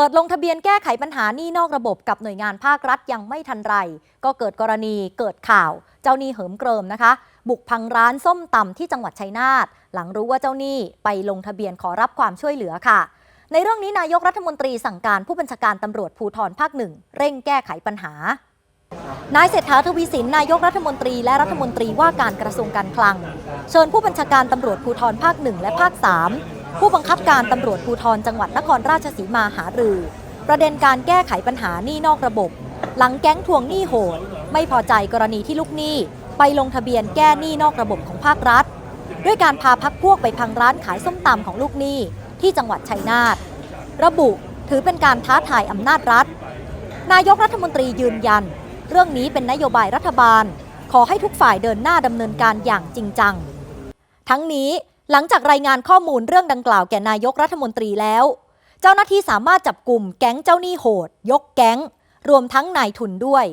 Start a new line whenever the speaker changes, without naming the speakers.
เปิดลงทะเบียนแก้ไขปัญหาหนี้นอกระบบกับหน่วยงานภาครัฐยังไม่ทันไร ก็เกิดกรณีเกิดข่าว เจ้าหนี้เหิมเกริมนะคะ บุกพังร้านส้มตำที่จังหวัดชัยนาทหลังรู้ว่าเจ้าหนี้ไปลงทะเบียนขอรับความช่วยเหลือค่ะ ในเรื่องนี้นายกรัฐมนตรีสั่งการผู้บัญชาการตำรวจภูธรภาคหนึ่งเร่งแก้ไขปัญหานายเศรษฐาทวีสินนายกรัฐมนตรีและรัฐมนตรีว่าการกระทรวงการคลัง เชิญผู้บัญชาการตำรวจภูธรภาคหนึ่งและภาคสาม ผู้บังคับการตำรวจภูธรจังหวัดนครราชสีมาหารือ ประเด็นการแก้ไขปัญหาหนี้นอกระบบ หลังแก๊งทวงหนี้โหด ไม่พอใจกรณีที่ลูกหนี้ ไปลงทะเบียนแก้หนี้นอกระบบของภาครัฐ ด้วยการพาพักพวกไปพังร้านขายส้มตำของลูกหนี้ที่จังหวัดชัยนาทระบุถือเป็นการท้าทายอำนาจรัฐ นายกรัฐมนตรียืนยัน เรื่องนี้เป็นนโยบายรัฐบาล ขอให้ทุกฝ่ายเดินหน้าดำเนินการอย่างจริงจัง ทั้งนี้ หลังจากรายงานข้อมูลเรื่องดังกล่าวแก่นายกรัฐมนตรีแล้ว เจ้าหน้าที่สามารถจับกลุ่มแก๊งเจ้าหนี้โหด ยกแก๊ง รวมทั้งนายทุนด้วย